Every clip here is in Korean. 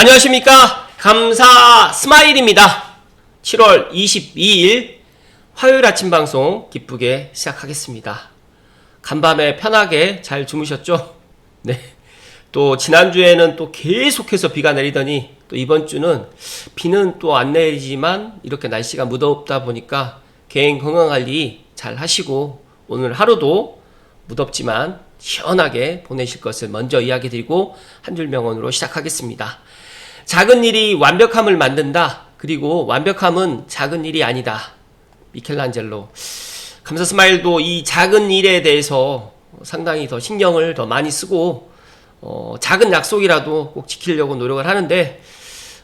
안녕하십니까. 감사 스마일입니다. 7월 22일 화요일 아침 방송 기쁘게 시작하겠습니다. 간밤에 편하게 잘 주무셨죠? 네. 또 지난주에는 또 계속해서 비가 내리더니 또 이번 주는 비는 또 안 내리지만 이렇게 날씨가 무덥다 보니까 개인 건강 관리 잘 하시고 오늘 하루도 무덥지만 시원하게 보내실 것을 먼저 이야기 드리고 한 줄 명언으로 시작하겠습니다. 작은 일이 완벽함을 만든다. 그리고 완벽함은 작은 일이 아니다. 미켈란젤로. 감사 스마일도 이 작은 일에 대해서 상당히 더 신경을 더 많이 쓰고 어, 작은 약속이라도 꼭 지키려고 노력을 하는데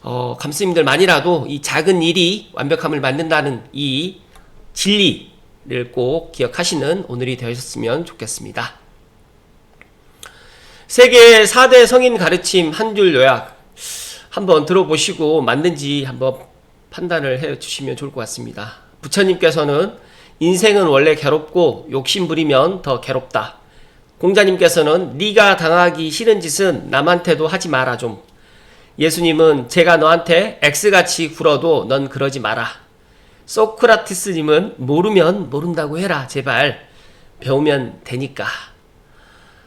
어, 감스님들만이라도 이 작은 일이 완벽함을 만든다는 이 진리를 꼭 기억하시는 오늘이 되셨으면 좋겠습니다. 세계 4대 성인 가르침 한 줄 요약 한번 들어보시고 맞는지 한번 판단을 해 주시면 좋을 것 같습니다. 부처님께서는 인생은 원래 괴롭고 욕심 부리면 더 괴롭다. 공자님께서는 네가 당하기 싫은 짓은 남한테도 하지 마라 좀. 예수님은 제가 너한테 X같이 굴어도 넌 그러지 마라. 소크라티스님은 모르면 모른다고 해라 제발 배우면 되니까.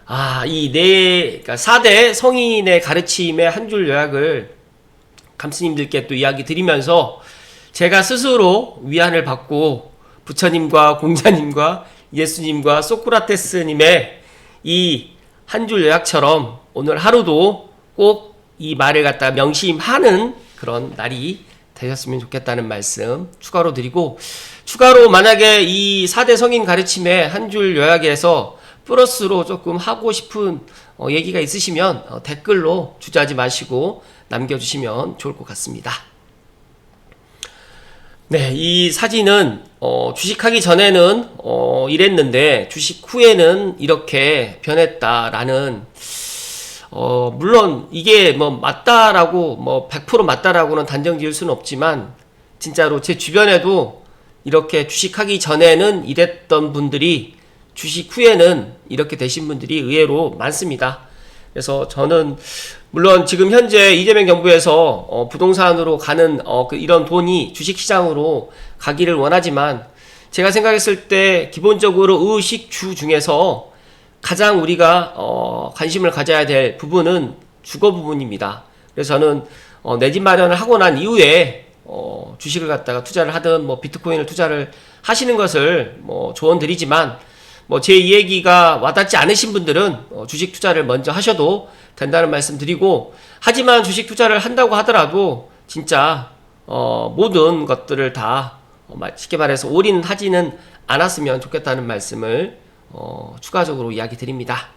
아, 이 네, 그러니까 4대 성인의 가르침의 한 줄 요약을 감스님들께 또 이야기 드리면서 제가 스스로 위안을 받고 부처님과 공자님과 예수님과 소크라테스님의 이 한 줄 요약처럼 오늘 하루도 꼭 이 말을 갖다 명심하는 그런 날이 되셨으면 좋겠다는 말씀 추가로 드리고 추가로 만약에 이 4대 성인 가르침의 한 줄 요약에서 플러스로 조금 하고 싶은 어, 얘기가 있으시면 어, 댓글로 주저하지 마시고 남겨주시면 좋을 것 같습니다. 네, 이 사진은 어, 주식하기 전에는 어, 이랬는데 주식 후에는 이렇게 변했다라는 어, 물론 이게 뭐 맞다라고 뭐 100% 맞다라고는 단정 지을 수는 없지만 진짜로 제 주변에도 이렇게 주식하기 전에는 이랬던 분들이 주식 후에는 이렇게 되신 분들이 의외로 많습니다. 그래서 저는 물론 지금 현재 이재명 정부에서 어, 부동산으로 가는 어, 그 이런 돈이 주식시장으로 가기를 원하지만 제가 생각했을 때 기본적으로 의식주 중에서 가장 우리가 어, 관심을 가져야 될 부분은 주거 부분입니다. 그래서 저는 어, 내 집 마련을 하고 난 이후에 어, 주식을 갖다가 투자를 하든 뭐 비트코인을 투자를 하시는 것을 뭐 조언 드리지만 뭐 제 이야기가 와닿지 않으신 분들은 어, 주식 투자를 먼저 하셔도 된다는 말씀 드리고 하지만 주식 투자를 한다고 하더라도 진짜 어, 모든 것들을 다 어, 마- 쉽게 말해서 올인 하지는 않았으면 좋겠다는 말씀을 어, 추가적으로 이야기 드립니다.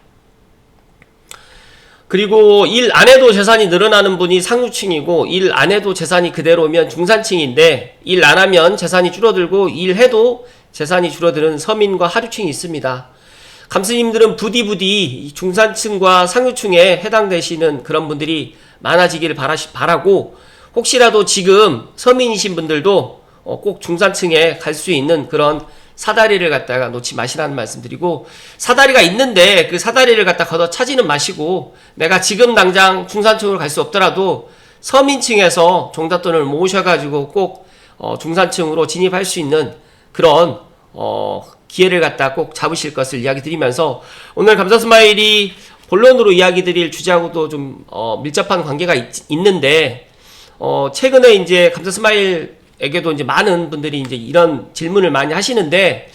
그리고 일 안 해도 재산이 늘어나는 분이 상류층이고 일 안 해도 재산이 그대로면 중산층인데 일 안 하면 재산이 줄어들고 일해도 재산이 줄어드는 서민과 하류층이 있습니다. 감스님들은 부디부디 이 중산층과 상류층에 해당되시는 그런 분들이 많아지기를 바라시, 바라고 혹시라도 지금 서민이신 분들도 어, 꼭 중산층에 갈 수 있는 그런 사다리를 갖다가 놓지 마시라는 말씀드리고 사다리가 있는데 그 사다리를 갖다 걷어 차지는 마시고 내가 지금 당장 중산층으로 갈 수 없더라도 서민층에서 종잣돈을 모으셔가지고 꼭 어, 중산층으로 진입할 수 있는 그런 어, 기회를 갖다 꼭 잡으실 것을 이야기 드리면서 오늘 감사 스마일이 본론으로 이야기 드릴 주제하고도 좀 어, 밀접한 관계가 있, 있는데 어, 최근에 이제 감사 스마일에게도 이제 많은 분들이 이제 이런 질문을 많이 하시는데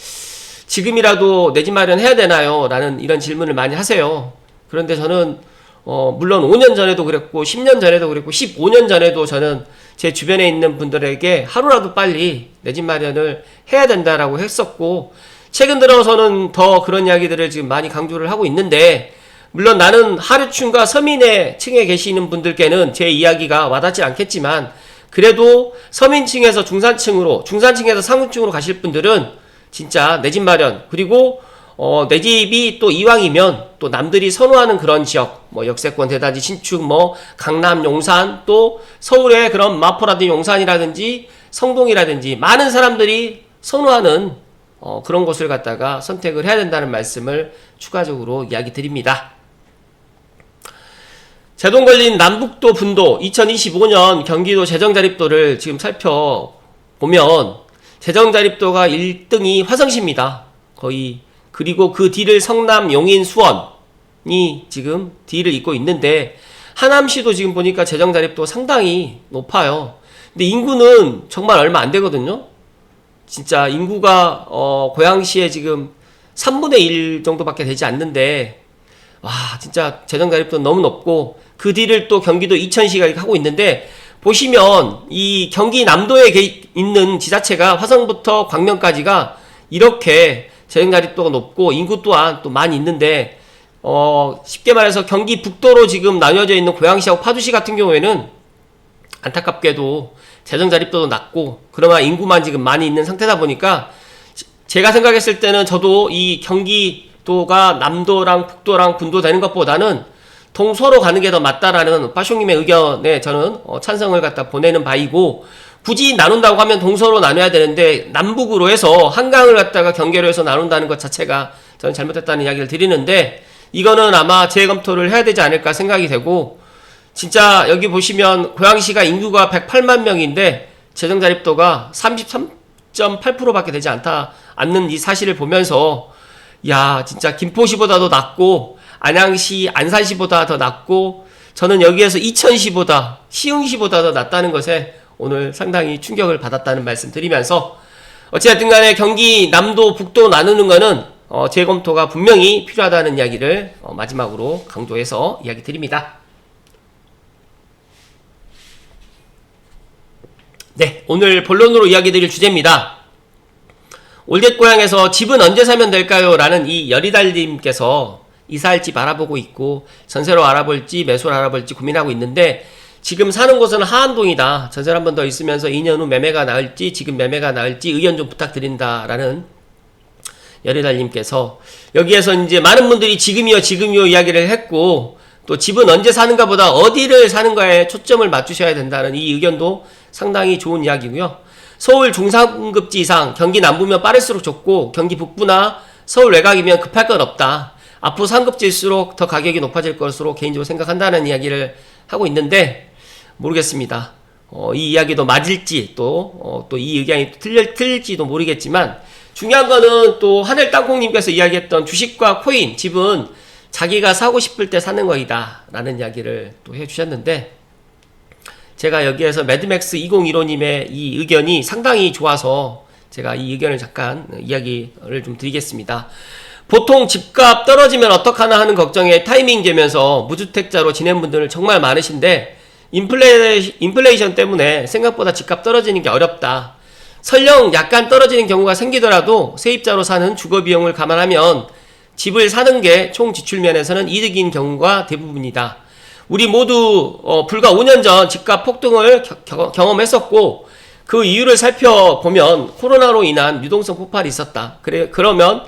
지금이라도 내 집 마련 해야 되나요? 라는 이런 질문을 많이 하세요. 그런데 저는 어, 물론 5년 전에도 그랬고 10년 전에도 그랬고 15년 전에도 저는 제 주변에 있는 분들에게 하루라도 빨리 내 집 마련을 해야 된다라고 했었고 최근 들어서는 더 그런 이야기들을 지금 많이 강조를 하고 있는데 물론 나는 하류층과 서민의 층에 계시는 분들께는 제 이야기가 와닿지 않겠지만 그래도 서민층에서 중산층으로 중산층에서 상류층으로 가실 분들은 진짜 내 집 마련 그리고 어, 내 집이 또 이왕이면 또 남들이 선호하는 그런 지역, 뭐 역세권 대단지 신축, 뭐 강남 용산 또 서울의 그런 마포라든지 용산이라든지 성동이라든지 많은 사람들이 선호하는 어, 그런 곳을 갖다가 선택을 해야 된다는 말씀을 추가적으로 이야기 드립니다. 제동 걸린 남북도 분도 2025년 경기도 재정자립도를 지금 살펴보면 재정자립도가 1등이 화성시입니다. 거의 그리고 그 뒤를 성남, 용인, 수원이 지금 뒤를 잇고 있는데 하남시도 지금 보니까 재정자립도 상당히 높아요. 근데 인구는 정말 얼마 안 되거든요. 진짜 인구가 어 고양시에 지금 3분의 1 정도밖에 되지 않는데 와 진짜 재정 자립도 너무 높고 그 뒤를 또 경기도 이천시가 하고 있는데 보시면 이 경기 남도에 게- 있는 지자체가 화성부터 광명까지가 이렇게 재정 자립도가 높고 인구 또한 또 많이 있는데 어 쉽게 말해서 경기 북도로 지금 나뉘어져 있는 고양시하고 파주시 같은 경우에는 안타깝게도 재정 자립도도 낮고 그러나 인구만 지금 많이 있는 상태다 보니까 지- 제가 생각했을 때는 저도 이 경기도가 남도랑 북도랑 군도 되는 것보다는 동서로 가는 게 더 맞다라는 빠숑님의 의견에 저는 어, 찬성을 갖다 보내는 바이고 굳이 나눈다고 하면 동서로 나눠야 되는데 남북으로 해서 한강을 갖다가 경계로 해서 나눈다는 것 자체가 저는 잘못됐다는 이야기를 드리는데 이거는 아마 재검토를 해야 되지 않을까 생각이 되고 진짜 여기 보시면 고양시가 인구가 108만 명인데 재정 자립도가 33.8%밖에 되지 않다 않는 이 사실을 보면서 야 진짜 김포시보다도 낮고 안양시 안산시보다 더 낮고 저는 여기에서 이천시보다 시흥시보다 더 낮다는 것에 오늘 상당히 충격을 받았다는 말씀 드리면서 어찌됐든 간에 경기 남도 북도 나누는 거는 어, 재검토가 분명히 필요하다는 이야기를 어, 마지막으로 강조해서 이야기 드립니다. 네, 오늘 본론으로 이야기 드릴 주제입니다. 올댓고향에서 집은 언제 사면 될까요? 라는 이 여리달님께서 이사할 집 알아보고 있고 전세로 알아볼지 매수로 알아볼지 고민하고 있는데 지금 사는 곳은 하안동이다. 전세를 한번 더 있으면서 2년 후 매매가 나을지 지금 매매가 나을지 의견 좀 부탁드린다라는 여리달님께서 여기에서 이제 많은 분들이 지금이요 지금이요 이야기를 했고 또 집은 언제 사는가 보다 어디를 사는가에 초점을 맞추셔야 된다는 이 의견도 상당히 좋은 이야기고요. 서울 중상급지 이상 경기 남부면 빠를수록 좋고 경기 북부나 서울 외곽이면 급할 건 없다. 앞으로 상급지일수록 더 가격이 높아질 것으로 개인적으로 생각한다는 이야기를 하고 있는데 모르겠습니다. 어, 이 이야기도 맞을지 또 어, 또이 의견이 틀릴, 틀릴지도 모르겠지만 중요한 거는 또 하늘 땅콩님께서 이야기했던 주식과 코인 집은 자기가 사고 싶을 때 사는 거이다 라는 이야기를 또 해주셨는데 제가 여기에서 매드맥스 2015님의 이 의견이 상당히 좋아서 제가 이 의견을 잠깐 이야기를 좀 드리겠습니다. 보통 집값 떨어지면 어떡하나 하는 걱정에 타이밍 되면서 무주택자로 지낸 분들은 정말 많으신데 인플레, 인플레이션 때문에 생각보다 집값 떨어지는 게 어렵다. 설령 약간 떨어지는 경우가 생기더라도 세입자로 사는 주거 비용을 감안하면 집을 사는 게 총 지출 면에서는 이득인 경우가 대부분이다. 우리 모두 어, 불과 5년 전 집값 폭등을 겨- 겨- 경험했었고 그 이유를 살펴보면 코로나로 인한 유동성 폭발이 있었다. 그래 그러면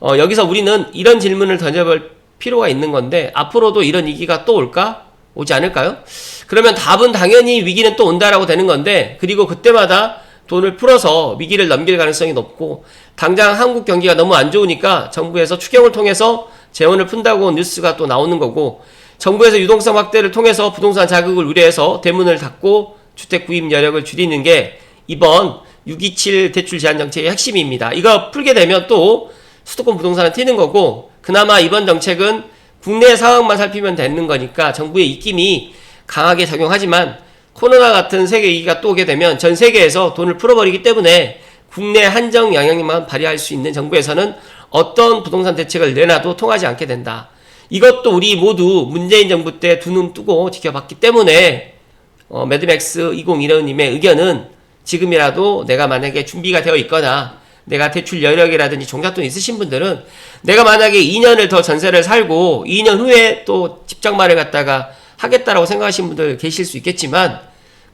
어, 여기서 우리는 이런 질문을 던져볼 필요가 있는 건데 앞으로도 이런 위기가 또 올까? 오지 않을까요? 그러면 답은 당연히 위기는 또 온다라고 되는 건데 그리고 그때마다 돈을 풀어서 위기를 넘길 가능성이 높고 당장 한국 경기가 너무 안 좋으니까 정부에서 추경을 통해서 재원을 푼다고 뉴스가 또 나오는 거고 정부에서 유동성 확대를 통해서 부동산 자극을 우려해서 대문을 닫고 주택 구입 여력을 줄이는 게 이번 627 대출 제한 정책의 핵심입니다. 이거 풀게 되면 또 수도권 부동산은 튀는 거고 그나마 이번 정책은 국내 상황만 살피면 되는 거니까 정부의 입김이 강하게 작용하지만 코로나 같은 세계 위기가 또 오게 되면 전 세계에서 돈을 풀어버리기 때문에 국내 한정 영향력만 발휘할 수 있는 정부에서는 어떤 부동산 대책을 내놔도 통하지 않게 된다. 이것도 우리 모두 문재인 정부 때 두 눈 뜨고 지켜봤기 때문에 어, 매드맥스 2015님의 의견은 지금이라도 내가 만약에 준비가 되어 있거나 내가 대출 여력이라든지 종잣돈 있으신 분들은 내가 만약에 2년을 더 전세를 살고 2년 후에 또 집장만을 갖다가 하겠다라고 생각하시는 분들 계실 수 있겠지만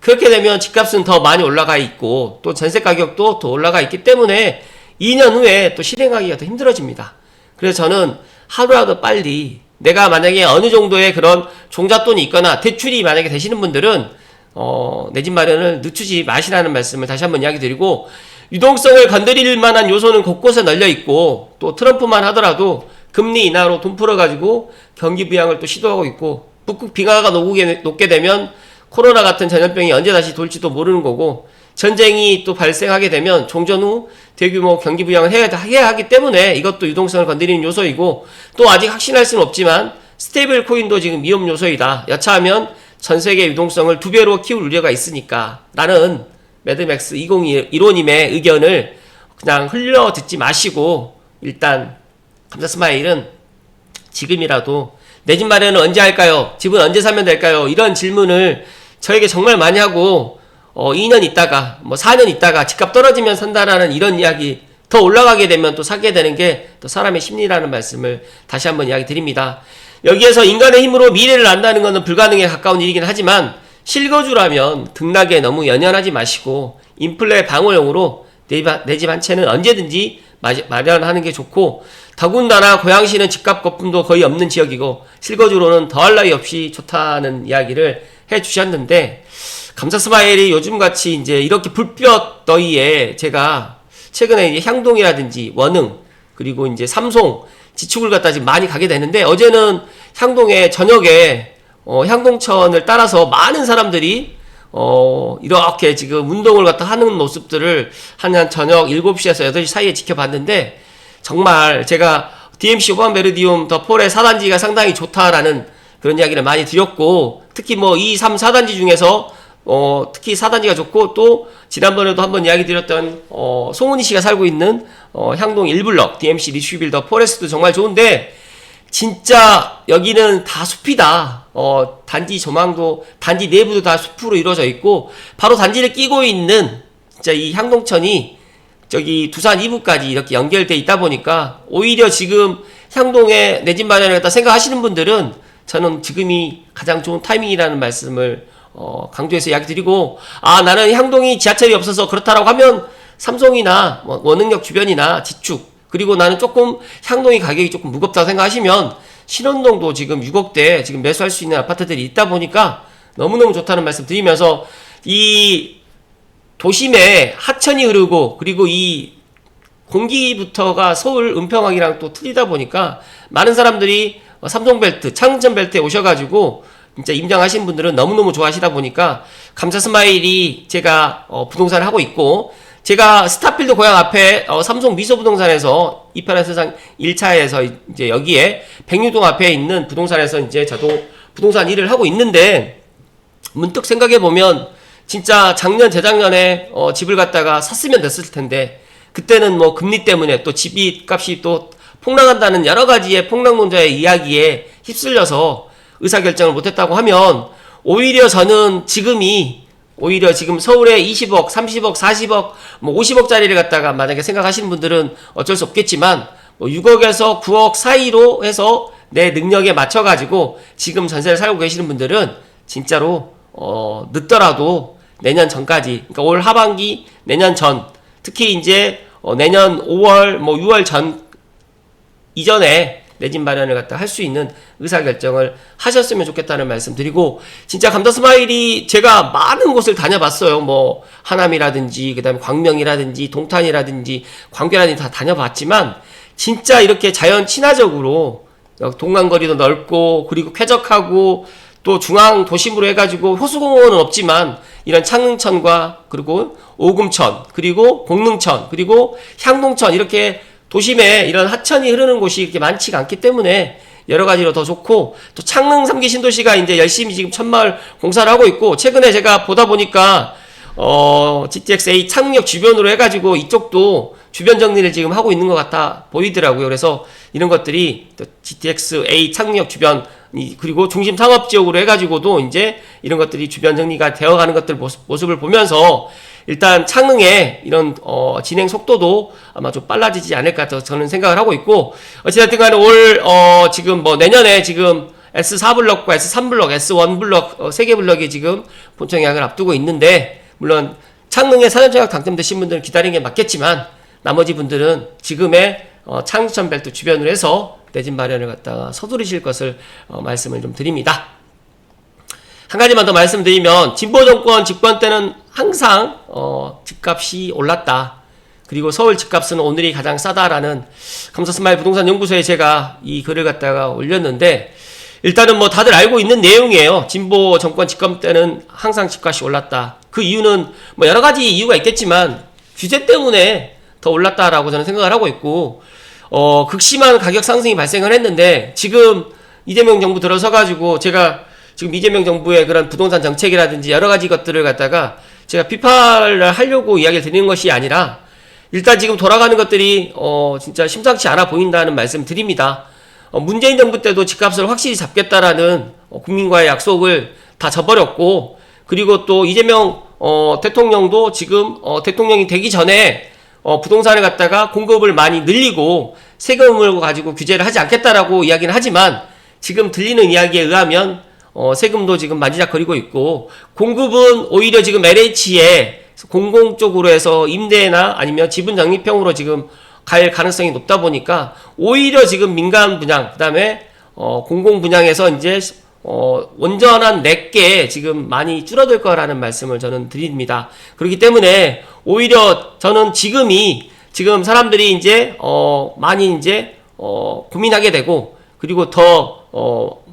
그렇게 되면 집값은 더 많이 올라가 있고 또 전세 가격도 더 올라가 있기 때문에 2년 후에 또 실행하기가 더 힘들어집니다. 그래서 저는 하루라도 빨리 내가 만약에 어느 정도의 그런 종잣돈이 있거나 대출이 만약에 되시는 분들은 어, 내 집 마련을 늦추지 마시라는 말씀을 다시 한번 이야기 드리고 유동성을 건드릴 만한 요소는 곳곳에 널려 있고 또 트럼프만 하더라도 금리 인하로 돈 풀어가지고 경기 부양을 또 시도하고 있고 북극 빙하가 녹게, 되면 코로나 같은 전염병이 언제 다시 돌지도 모르는 거고 전쟁이 또 발생하게 되면 종전 후 대규모 경기 부양을 해야, 해야 하기 때문에 이것도 유동성을 건드리는 요소이고 또 아직 확신할 수는 없지만 스테이블 코인도 지금 위험 요소이다. 여차하면 전 세계 유동성을 두 배로 키울 우려가 있으니까 나는 매드맥스 2015님의 의견을 그냥 흘려 듣지 마시고 일단 감사 스마일은 지금이라도 내 집 마련은 언제 할까요? 집은 언제 사면 될까요? 이런 질문을 저에게 정말 많이 하고 어 2년 있다가 뭐 4년 있다가 집값 떨어지면 산다라는 이런 이야기 더 올라가게 되면 또 사게 되는 게 또 사람의 심리라는 말씀을 다시 한번 이야기 드립니다. 여기에서 인간의 힘으로 미래를 안다는 것은 불가능에 가까운 일이긴 하지만 실거주라면 등락에 너무 연연하지 마시고 인플레 방어용으로 내 집 한 채는 언제든지 마련하는 게 좋고 더군다나 고양시는 집값 거품도 거의 없는 지역이고 실거주로는 더할 나위 없이 좋다는 이야기를 해 주셨는데 감사 스마일이 요즘같이 이제 이렇게 불볕 더위에 제가 최근에 향동이라든지 원흥 그리고 이제 삼송 지축을 갖다 지금 많이 가게 되는데 어제는 향동에 저녁에 어, 향동천을 따라서 많은 사람들이 어, 이렇게 지금 운동을 갖다 하는 모습들을 한, 한 저녁 7시에서 8시 사이에 지켜봤는데 정말 제가 DMC 오반 베르디움 더 폴의 4단지가 상당히 좋다라는 그런 이야기를 많이 드렸고 특히 뭐 2, 3, 4단지 중에서 어, 특히 4단지가 좋고 또 지난번에도 한번 이야기 드렸던 어, 송은희 씨가 살고 있는 어, 향동 1블럭 DMC 리슈빌더 포레스트도 정말 좋은데 진짜 여기는 다 숲이다. 어, 단지 조망도 단지 내부도 다 숲으로 이루어져 있고 바로 단지를 끼고 있는 진짜 이 향동천이 저기 두산 이부까지 이렇게 연결돼 있다 보니까 오히려 지금 향동에 내 집 마련을 갖다 생각하시는 분들은 저는 지금이 가장 좋은 타이밍이라는 말씀을 어, 강조해서 이야기 드리고, 아, 나는 향동이 지하철이 없어서 그렇다라고 하면 삼성이나 뭐 원흥역 주변이나 지축, 그리고 나는 조금 향동이 가격이 조금 무겁다고 생각하시면 신원동도 지금 6억대 지금 매수할 수 있는 아파트들이 있다 보니까 너무너무 좋다는 말씀 드리면서 이 도심에 하천이 흐르고 그리고 이 공기부터가 서울 은평항이랑 또 틀리다 보니까 많은 사람들이 삼성벨트, 창천벨트에 오셔가지고 진짜 임장하신 분들은 너무너무 좋아하시다 보니까 감사 스마일이 제가 어, 부동산을 하고 있고 제가 스타필드 고향 앞에 어, 삼성 미소 부동산에서 이편한 세상 1차에서 이제 여기에 백유동 앞에 있는 부동산에서 이제 저도 부동산 일을 하고 있는데 문득 생각해 보면 진짜 작년 재작년에 어, 집을 갖다가 샀으면 됐을 텐데 그때는 뭐 금리 때문에 또 집이 값이 또 폭락한다는 여러 가지의 폭락론자의 이야기에 휩쓸려서 의사결정을 못했다고 하면 오히려 저는 지금이 오히려 지금 서울에 20억, 30억, 40억, 뭐 50억짜리를 갖다가 만약에 생각하시는 분들은 어쩔 수 없겠지만 뭐 6억에서 9억 사이로 해서 내 능력에 맞춰가지고 지금 전세를 살고 계시는 분들은 진짜로 어 늦더라도 내년 전까지 그러니까 올 하반기 내년 전 특히 이제 어 내년 5월 뭐 6월 전 이전에 내 집 마련을 갖다 할 수 있는 의사결정을 하셨으면 좋겠다는 말씀 드리고 진짜 감자 스마일이 제가 많은 곳을 다녀봤어요. 뭐 하남이라든지 그 다음에 광명이라든지 동탄이라든지 광교라든지 다 다녀봤지만 진짜 이렇게 자연 친화적으로 동강거리도 넓고 그리고 쾌적하고 또 중앙 도심으로 해가지고 호수공원은 없지만 이런 창릉천과 그리고 오금천 그리고 공릉천 그리고 향동천 이렇게 도심에 이런 하천이 흐르는 곳이 이렇게 많지가 않기 때문에 여러 가지로 더 좋고 또 창릉 3기 신도시가 이제 열심히 지금 천마을 공사를 하고 있고 최근에 제가 보다 보니까 어 GTX-A 창릉역 주변으로 해가지고 이쪽도 주변 정리를 지금 하고 있는 것 같아 보이더라고요. 그래서 이런 것들이 또 GTX-A 창릉역 주변 그리고 중심 상업 지역으로 해가지고도 이제 이런 것들이 주변 정리가 되어가는 것들 모습, 모습을 보면서 일단 창릉의 이런 어, 진행 속도도 아마 좀 빨라지지 않을까 더 저는 생각을 하고 있고 어찌됐든 간에 올 어, 지금 뭐 내년에 지금 S4 블럭과 S3 블럭, S1 블럭 어, 세개 블럭이 지금 본청 예약을 앞두고 있는데 물론 창릉에 사전청약 당첨되신 분들은 기다리는 게 맞겠지만 나머지 분들은 지금의 어, 창천 벨트 주변으로 해서 내 집 마련을 갖다가 서두르실 것을 어, 말씀을 좀 드립니다. 한 가지만 더 말씀드리면 진보 정권 집권 때는 항상 어, 집값이 올랐다. 그리고 서울 집값은 오늘이 가장 싸다라는 감사스마일 부동산 연구소에 제가 이 글을 갖다가 올렸는데 일단은 뭐 다들 알고 있는 내용이에요. 진보 정권 집권 때는 항상 집값이 올랐다. 그 이유는 뭐 여러 가지 이유가 있겠지만 규제 때문에 더 올랐다라고 저는 생각을 하고 있고 어 극심한 가격 상승이 발생을 했는데 지금 이재명 정부 들어서 가지고 제가 지금 이재명 정부의 그런 부동산 정책이라든지 여러 가지 것들을 갖다가 제가 비판을 하려고 이야기를 드리는 것이 아니라 일단 지금 돌아가는 것들이 어 진짜 심상치 않아 보인다는 말씀 드립니다. 어, 문재인 정부 때도 집값을 확실히 잡겠다라는 어, 국민과의 약속을 다 저버렸고 그리고 또 이재명 어, 대통령도 지금 어, 대통령이 되기 전에 어, 부동산을 갖다가 공급을 많이 늘리고 세금을 가지고 규제를 하지 않겠다라고 이야기는 하지만 지금 들리는 이야기에 의하면 어, 세금도 지금 만지작거리고 있고 공급은 오히려 지금 LH에 공공 쪽으로 해서 임대나 아니면 지분 적립형으로 지금 갈 가능성이 높다 보니까 오히려 지금 민간 분양 그다음에 어, 공공 분양에서 이제 어, 온전한 내게 지금 많이 줄어들 거라는 말씀을 저는 드립니다. 그렇기 때문에 오히려 저는 지금이 지금 사람들이 이제 어, 많이 이제 어, 고민하게 되고 그리고 더 어,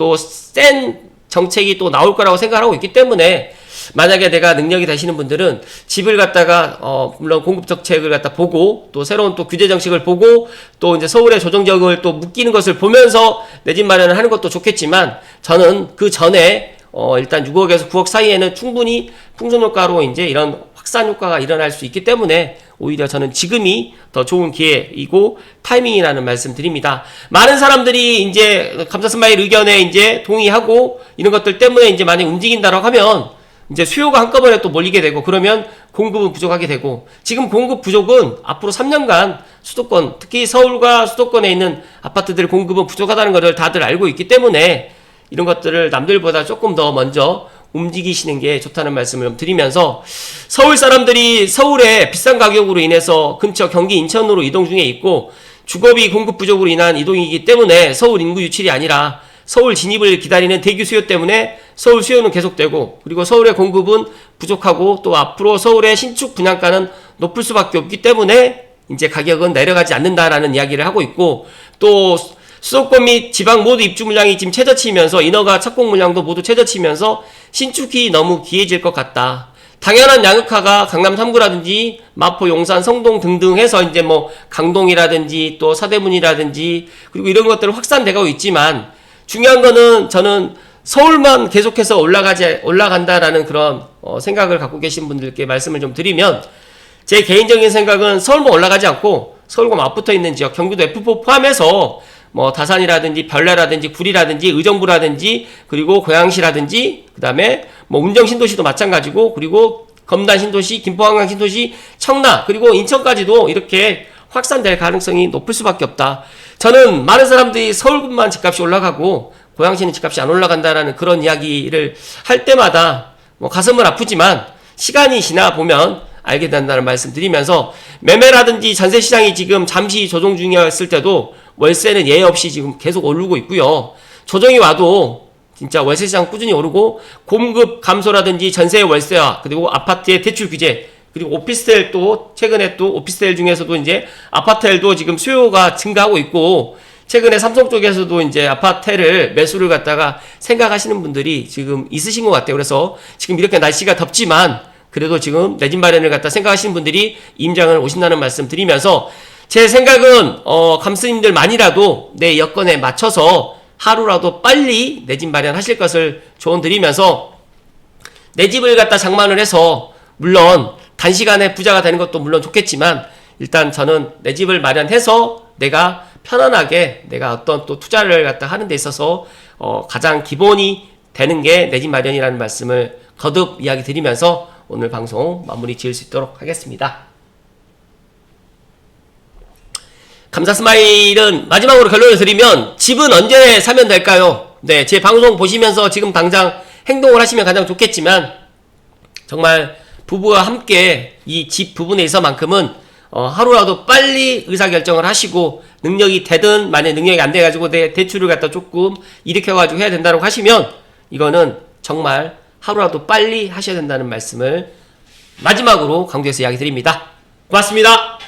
또 센 정책이 또 나올 거라고 생각하고 있기 때문에 만약에 내가 능력이 되시는 분들은 집을 갖다가 어 물론 공급 정책을 갖다 보고 또 새로운 또 규제 정책을 보고 또 이제 서울의 조정적을 또 묶이는 것을 보면서 내 집 마련을 하는 것도 좋겠지만 저는 그 전에 어 일단 6억에서 9억 사이에는 충분히 풍선 효과로 이제 이런 확산 효과가 일어날 수 있기 때문에 오히려 저는 지금이 더 좋은 기회이고 타이밍이라는 말씀 드립니다. 많은 사람들이 이제 감사 스마일 의견에 이제 동의하고 이런 것들 때문에 이제 많이 움직인다라고 하면 이제 수요가 한꺼번에 또 몰리게 되고 그러면 공급은 부족하게 되고 지금 공급 부족은 앞으로 3년간 수도권 특히 서울과 수도권에 있는 아파트들 공급은 부족하다는 것을 다들 알고 있기 때문에 이런 것들을 남들보다 조금 더 먼저 움직이시는 게 좋다는 말씀을 좀 드리면서 서울 사람들이 서울에 비싼 가격으로 인해서 근처 경기 인천으로 이동 중에 있고 주거비 공급 부족으로 인한 이동이기 때문에 서울 인구 유출이 아니라 서울 진입을 기다리는 대기 수요 때문에 서울 수요는 계속되고 그리고 서울의 공급은 부족하고 또 앞으로 서울의 신축 분양가는 높을 수밖에 없기 때문에 이제 가격은 내려가지 않는다라는 이야기를 하고 있고 또 수도권 및 지방 모두 입주 물량이 지금 최저치면서 인허가 착공 물량도 모두 최저치면서 신축이 너무 기해질 것 같다. 당연한 양극화가 강남 3구라든지 마포, 용산, 성동 등등 해서 이제 뭐 강동이라든지 또 서대문이라든지 그리고 이런 것들 확산되고 있지만 중요한 거는 저는 서울만 계속해서 올라가지 올라간다라는 그런 어, 생각을 갖고 계신 분들께 말씀을 좀 드리면 제 개인적인 생각은 서울만 올라가지 않고 서울과 맞붙어 있는 지역 경기도 F4 포함해서 뭐 다산이라든지 별내라든지 구리라든지 의정부라든지 그리고 고양시라든지 그다음에 뭐 운정 신도시도 마찬가지고 그리고 검단 신도시, 김포 한강 신도시, 청라 그리고 인천까지도 이렇게 확산될 가능성이 높을 수밖에 없다. 저는 많은 사람들이 서울뿐만 집값이 올라가고 고양시는 집값이 안 올라간다라는 그런 이야기를 할 때마다 뭐 가슴은 아프지만 시간이 지나 보면 알게 된다는 말씀 드리면서 매매라든지 전세 시장이 지금 잠시 조정 중이었을 때도 월세는 예외 없이 지금 계속 오르고 있고요. 조정이 와도 진짜 월세 시장 꾸준히 오르고 공급 감소라든지 전세 월세와 그리고 아파트의 대출 규제 그리고 오피스텔 또 최근에 또 오피스텔 중에서도 이제 아파트엘도 지금 수요가 증가하고 있고 최근에 삼성 쪽에서도 이제 아파트를 매수를 갖다가 생각하시는 분들이 지금 있으신 것 같아요. 그래서 지금 이렇게 날씨가 덥지만 그래도 지금 내 집 마련을 갖다 생각하시는 분들이 임장을 오신다는 말씀 드리면서 제 생각은 어 감스님들만이라도 내 여건에 맞춰서 하루라도 빨리 내 집 마련하실 것을 조언 드리면서 내 집을 갖다 장만을 해서 물론 단시간에 부자가 되는 것도 물론 좋겠지만 일단 저는 내 집을 마련해서 내가 편안하게 내가 어떤 또 투자를 갖다 하는 데 있어서 어 가장 기본이 되는 게 내 집 마련이라는 말씀을 거듭 이야기 드리면서 오늘 방송 마무리 지을 수 있도록 하겠습니다. 감사 스마일은 마지막으로 결론을 드리면 집은 언제 사면 될까요? 네, 제 방송 보시면서 지금 당장 행동을 하시면 가장 좋겠지만 정말 부부와 함께 이 집 부분에 있어만큼은 어, 하루라도 빨리 의사결정을 하시고 능력이 되든 만약 능력이 안 돼가지고 내 대출을 갖다 조금 일으켜가지고 해야 된다고 하시면 이거는 정말 하루라도 빨리 하셔야 된다는 말씀을 마지막으로 강조해서 이야기 드립니다. 고맙습니다.